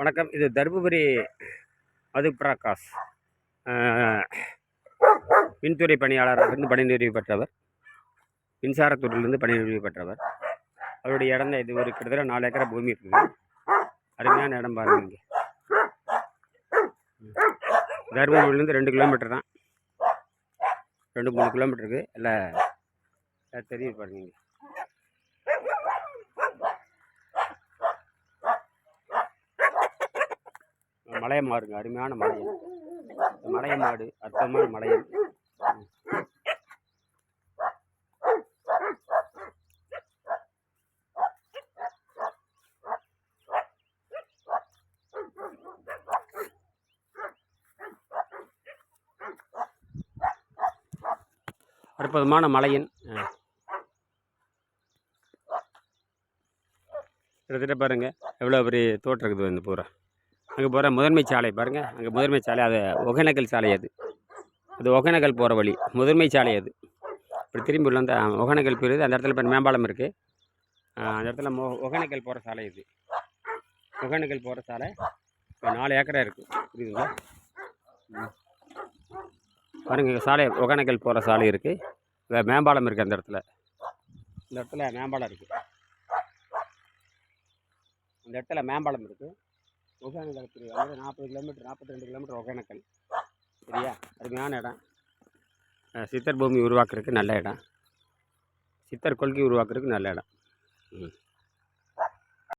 வணக்கம். இது தருமபுரி மது பிரகாஷ் மின்துறை பணியாளராக இருந்து பணி நிறைவு பெற்றவர். மின்சாரத்துறையிலிருந்து பணி நிறைவு பெற்றவர். அவருடைய இடம் தான் இது ஒரு கிட்டத்தட்ட நாலு ஏக்கரை பூமி இருக்குது அருமையான இடம் பாருங்க இங்கே. தருமபுரியிலேருந்து ரெண்டு கிலோமீட்டர் தான். ரெண்டு மூணு கிலோமீட்டருக்கு எல்லாம் தெரியும் பாருங்க இங்கே. மலைய மாடுங்க அருமையான மலையன். மலைய மாடு அற்புதமான மலையன். அற்புதமான மலையன். கிட்டத்தட்ட பாருங்கள் எவ்வளோ பெரிய தோட்டம் இருக்குது இந்த பூரா. அங்கே போகிற முதன்மை சாலை பாருங்கள் அங்கே முதன்மை சாலை அது ஒகேனக்கல் சாலை அது. அது ஒகேனக்கல் போகிற வழி. முதன்மை சாலை அது. இப்படி திரும்பி உள்ள அந்த ஒகேனக்கல் போயிருது. அந்த இடத்துல இப்போ மேம்பாலம் இருக்குது அந்த இடத்துல மொ ஒகேனக்கல் போகிற சாலை இது. ஒகேனக்கல் போகிற சாலை. இப்போ நாலு ஏக்கரா இருக்குது புரியுதுங்களா? பாருங்கள் இங்கே சாலை ஒகேனக்கல் போகிற சாலை இருக்குது மேம்பாலம் இருக்குது அந்த இடத்துல. இந்த இடத்துல மேம்பாலம் இருக்குது இந்த இடத்துல மேம்பாலம் இருக்குது ஒகேனக்கல் பிரிவு அதாவது நாற்பது கிலோமீட்டர் நாற்பத்தி ரெண்டு கிலோமீட்டர் ஒகேனக்கல் சரியா? அருமையான இடம். சித்தர் பூமி உருவாக்குறதுக்கு நல்ல இடம். சித்தர் கொள்கை உருவாக்குறதுக்கு நல்ல இடம். ம்.